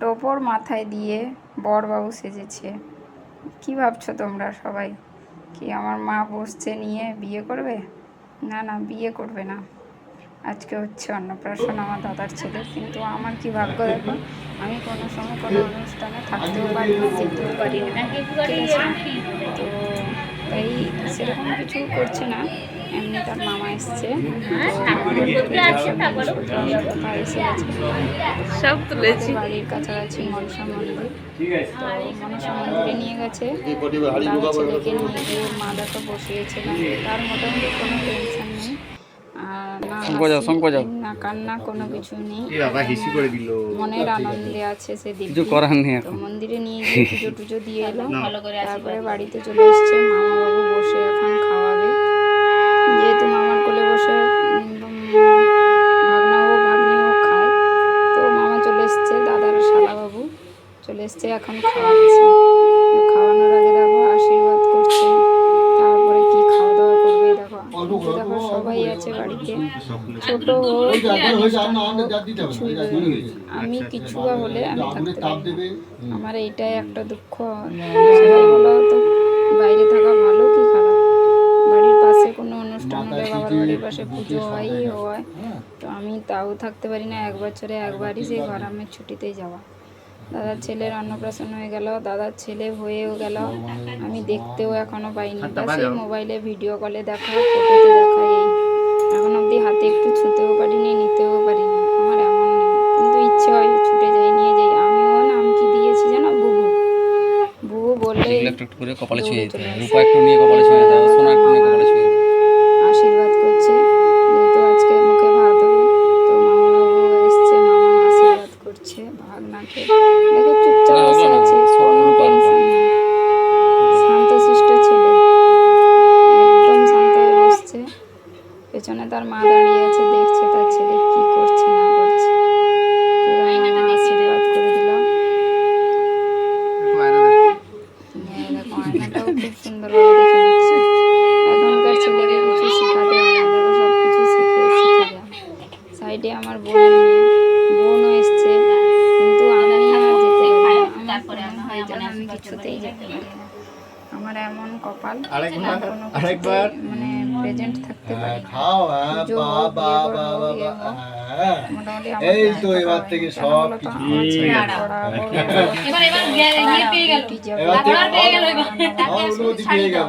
টোপর মাথায় দিয়ে বরবাবু সেজেছে। কি ভাবছ তোমরা সবাই? কি আমার মা বসছে নিয়ে বিয়ে করবে? না না, বিয়ে করবে না। আজকে হচ্ছে অন্নপ্রাশন আমার দাদার ছেলে, কিন্তু আমার কি ভাগ্য দেখো? আমি কোনো সময় কোনো অনুষ্ঠানে থাকতেও পারি না, যেতেও পারি না। তো এই সেরকম কিছু করছে না। এমনি তার মামা এসছে। সব তুলেছি। বাড়ির কাছাকাছি মনসা মন্দির। মনসা মন্দিরে নিয়ে গেছে। তার ছেলেকে নিয়ে গিয়ে মা দেখো বসিয়েছিলাম তার মোটামুটি কোনো টেনশন শঙ্কর যাও, শঙ্কর যাও। না কান্না কোনো কিছু নেই। এই বাবা হিসি করে দিল। মনের আনন্দে আছে সে কিছু করার নেই এখন। মন্দিরে নিয়ে গিয়ে পুজো টুজো দিয়ে এলাম তারপরে বাড়িতে চলে এসছে। মামা বাবু বসে এখন খাওয়াবে। যেহেতু মামার কোলে বসে ভাগনাবাবু ভাগ্নিও খায়। তো মামা চলে এসছে দাদার শালাবাবু। চলে এসছে এখন খাওয়াচ্ছে। আছে ছোট হোক কিছুই আমি কিছু বা হলে আমি থাকতে পারি। না। আমার এইটাই একটা দুঃখ। সবাই বলো তো বাইরে থাকা ভালো কি খারাপ? বাড়ির পাশে কোনো অনুষ্ঠান হলে বাবার বাড়ির পাশে পুজো হয়ই হয়। তো আমি তাও থাকতে পারি না এক বছরে একবারই সেই গরমের ছুটিতেই যাওয়া। দাদার ছেলের অন্নপ্রাশন হয়ে গেল দাদার ছেলে হয়েও গেল। আমি দেখতেও এখনও পাইনি। বাস এই মোবাইলে ভিডিও কলে দেখা। এখন অবধি হাতে একটু ছুঁতেও পারিনি নিতেও পারিনি। আমার এমন নেই। কিন্তু ইচ্ছে হয় ছুটে যাই নিয়ে যাই। আমিও নাম কি দিয়েছি জানো? বুবু। বুবু বললে একটু একটু করে কপালে ছুঁয়ে দিতে রূপা একটু নিয়ে কপালে ছুঁয়ে দাও সোনা একটু নিয়ে কপালে ছুঁয়ে আশীর্বাদ করছে। যেহেতু আজকে মুখে ভাত হবে তো মামা বাবু এসছে মামা আশীর্বাদ করছে ভাগনাকে। দেখো চুপচাপ বসে আছে কোনো টেনশন নেই শান্তশিষ্ট ছেলে একদম শান্ত হয়ে বসছে পেছনে তার মা দাঁড়িয়ে আছে দেখছে তার ছেলে কি করছে না করছে তো মামা আশীর্বাদ করে দিলাম এই দেখো আয়নাটাও খুব সুন্দরভাবে দেখে নিচ্ছে এখনকার ছেলেকে কিছু শেখাতে হয় না দেখো সব কিছু শিখে শিখে যায় সাইডে আমার বোন বোনও এসছে। কিন্তু আমি আর যেতে হয় কিছুতেই যেতে পারি না। আমার এমন কপাল আরেকবার, মানে প্রেজেন্ট থাকতে পারি হ্যাঁ হোক, হ্যাঁ এই তো এবার থেকে সব কিছু এবার এবার গে- ইয়ে পেয়ে গেল এবার পেয়ে গেল। এবার পেয়ে গেল।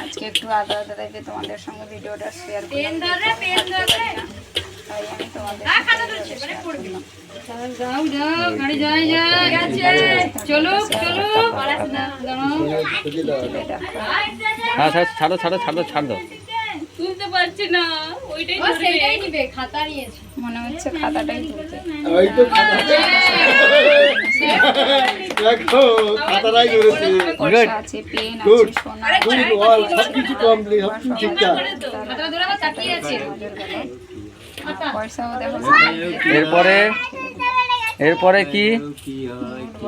আজকে একটু আলাদা আলাদা তোমাদের সঙ্গে ভিডিওটা শেয়ার তাই আমি তোমাদের মানে। যাও যাও গাড়ি চলো চলো হ্যাঁ ছাড়- ছাড়ো ছাড়ো ছাড়ো ছাড় তুলতে পারছি না ওইটাই ধরবে খাতা নিয়েছে মনে হচ্ছে খাতাটাই তুলতে ওই তো দেখো খাতাটাই ধরেছে পয়সা আছে পেন আছে সোনা গুড অল সব কিছু কমপ্লিট সব ঠিকঠাক খাতা ধরে তাকিয়ে আছে নজর গেল পয়সাও দেখো এরপরে? এরপরে কি?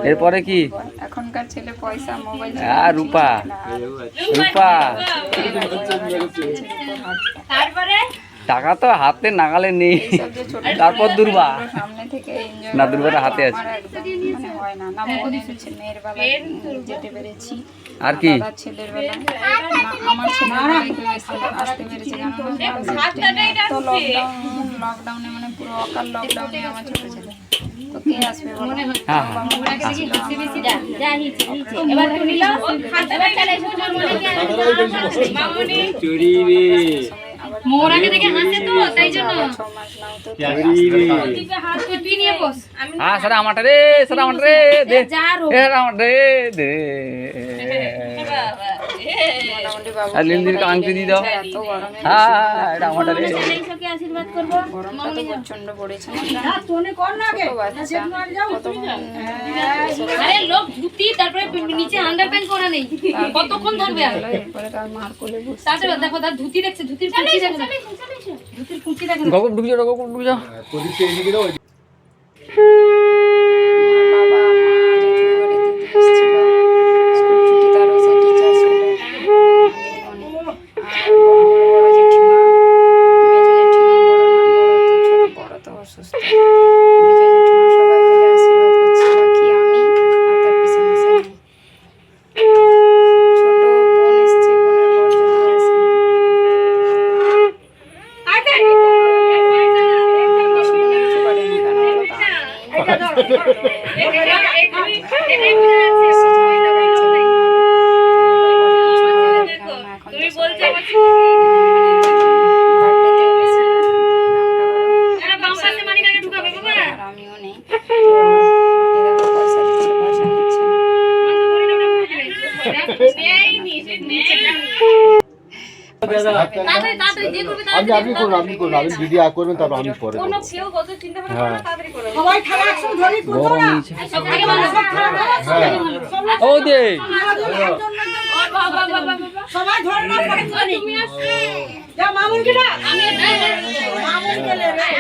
এরপরে কি? এখনকার ছেলে পয়সা মোবাইল আ, রূপা। রূপা। তারপরে? টাকা তো হাতে নাগালে নেই। তারপর দুর্বা। সামনে থেকে না, দুর্বাটা হাতে আছে। মানে হয় যেতে পেরেছি। আর কি ছেলের বেলা আমার আসতে- পেরেছে তো লকডাউন লকডাউনে মানে পুরো অকাল লকডাউনে আমার ছোট ছেলে তো কে আসবে বলো হ্যাঁ এবার মোর আগে থেকে হাসে তো তাই জন্য। ছ মাস নাও তো দিবে হাত তুই নিয়ে বস। আমি হ্যাঁ সারা আমারটা রে সারা আমারটা রে দে যা রো এ সারা রে দে। আর লিলদিরকে আংটি দিয়ে দাও। এত গরমে হ্যাঁ এটা আমাদের গরমটা তো প্রচণ্ড পড়েছে। না ছোট বাচ্চা। কতক্ষণ আরে লোক ধুতি তারপরে নিচে আন্ডার প্যান্ট পরা নেই। কতক্ষণ ধরবে আর? এরপরে তার মার কোলে তারপরে দেখো তার ধুতি দেখছে ধুতির কুচি দেখো। ধুতির কুচি দেখো। ঢুকে যাও ঢুকে যাও প্রদীপকে এদিকে দাও বাবা মা জেঠু বাড়ি দিদি এসেছিল স্কুল ছুটি তার হয়েছে টিচার স্কুলে আর বড় জেঠিমা মেজো জেঠিমা বড় না বড় তো ছোট বড় তো অসুস্থ মেজো জেঠিমা সবাই মিলে আশীর্বাদ করছে বাকি আমি আর তার পিসে মশাই নেই। ছোট বোন এসছে বোনের বর জন্য আসেনি বেশি কোনো কিছু করেনি কারণ হলো তো আমি নেই। তুমি বলছো আমিও নেই তো এরকম পয়সা দিচ্ছে পয়সা নিচ্ছে না তাড়াতাড়ি তাড়াতাড়ি যে করবে আপনি আপনি করুন আপনি করুন আপনি দিদি আগ করবেন তারপর আমি পরে ও দে সবাই ধরে না তুমি আসো যা মামুন কিনা আমি মামুন গেলে রে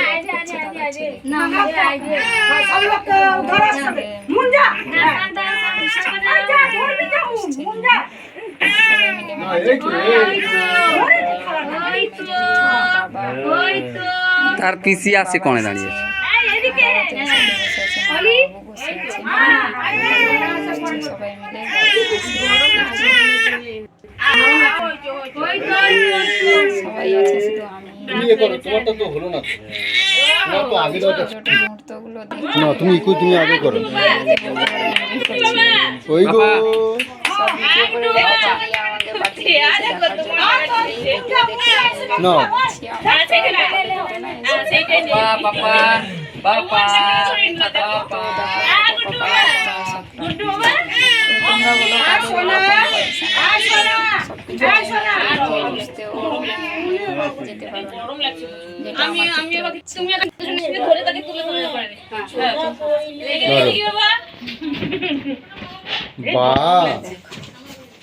তার পিসি আছে কোণে দাঁড়িয়ে এদিকে অলি সবাই মিলে সবাই আছে শুধু আমি তোমারটা তো হলো না না তুমি ইকো তুমি আগে করো ওই গো না বাবা বাবা তোমরা বলো যেতে যেটা আমার আমি তুমি ধরে তাকে তুলে তুলে পারে হ্যাঁ। বাবা বাহ।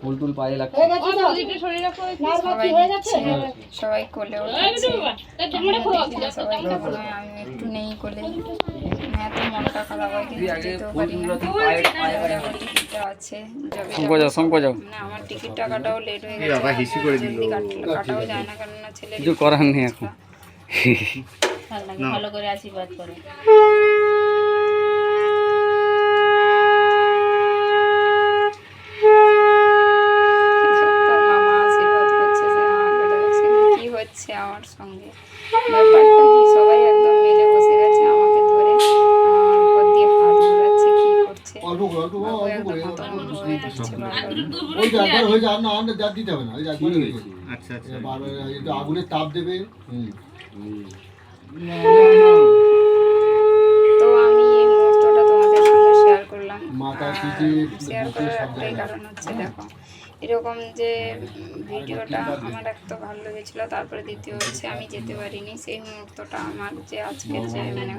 ফুল টুল পায়ে লাগছে। সবাই নিচ্ছে সবাই কোলে কেমন আমি একটু নেই কোলে। এত মনটা খারাপ হয় কিন্তু আছে আমার টিকিট টাকাটাও লেট হয়ে গেছে বাবা হিসি করে দিল। জলদি কাটলো কাটাও যায় না কারণ না ছেলে কিছু করার নেই এখন। ভালো করে আশীর্বাদ করো। যা দিতে হবে না ওই একবার আচ্ছা আচ্ছা। বারবার একটু আগুনের তাপ দেবে। হুম। তো আমি এই মুহূর্তটা তোমাদের সঙ্গে শেয়ার করলাম। মাথা পিঠে শেয়ার করার একটাই কারণ হচ্ছে দেখো এরকম যে ভিডিওটা আমার এক তো ভালো লেগেছিলো তারপরে দ্বিতীয় হচ্ছে আমি যেতে পারিনি। সেই মুহূর্তটা আমার যে আজকের যে মানে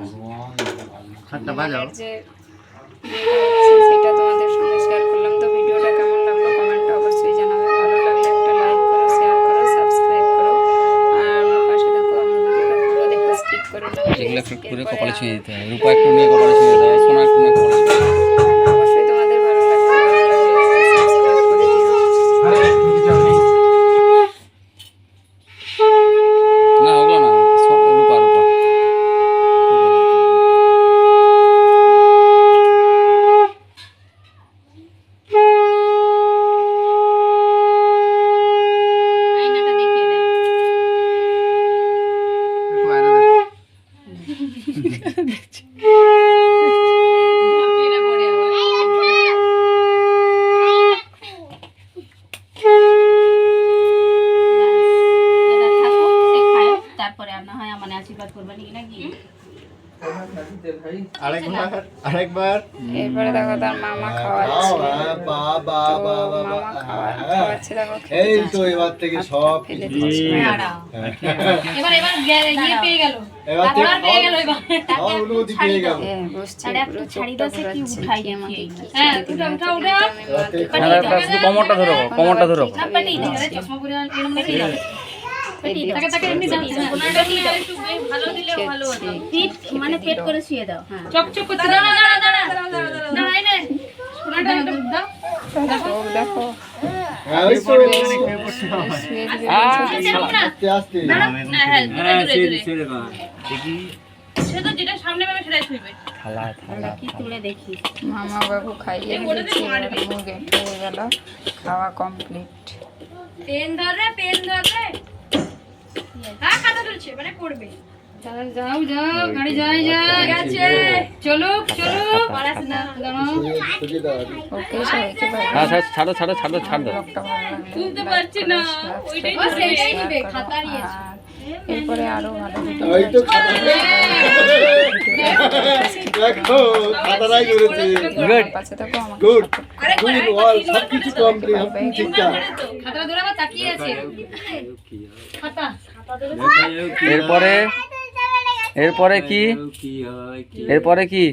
যে ইয়েটা হচ্ছে সেটা তোমাদের সঙ্গে শেয়ার করলাম তো ভিডিওটা কেমন লাগল কমেন্টে অবশ্যই জানাবে ভালো লাগলে একটা লাইক করো শেয়ার করো সাবস্ক্রাইব করো আর আমার পাশে দেখো আমার ভিডিওটা পুরো দেখো স্কিপ করো একটু করে কপালে ছুঁয়ে দিতে হয়। রূপা একটু নিয়ে কপালে ছুঁয়ে দিতে হয়, সোনা একটু নিয়ে কপালে আশীর্বাদ করবা নাকি নাকি? দেখো তার মামা থেকে সব কমরটা ধরো কমরটা ধরো। চশমা মানে পেট করে শুয়ে দাও। চক চক করতে দাঁড়া দাঁড়া দাঁড়া দাঁড়া দেখো। মামা বাবু খাইয়ে হয়ে খাওয়া কমপ্লিট। পেন ধর পেন ধর হ্যাঁ খাতা ধরছে মানে পড়বে যাও যাও যাও গাড়ি যাই যাই গেছে চলুক চলুক পড়াশোনা দাঁড়াও। সুজি দাও ওকে সবাইকে হ্যাঁ স্যার ছাড়ো ছাড়ো ছাড়ো ছাড়। দাও ব্লগটা ভালো লাগলে তুলতে পারছি না। ওইটাই করে সেইটাই নিবে খাতা নিয়েছে। এরপরে আরও ভালো ভিডিও ওই তো খাতা দেখো খাতাটাই করেছে গুড পাশে থাকো আমাকে গুড গুড অল সবকিছু কমপ্লিট ঠিকঠাক। খাতাটা ধরে আবার তাকিয়ে আছে। খাতা। এরপরে এরপরে কি? এরপরে কি?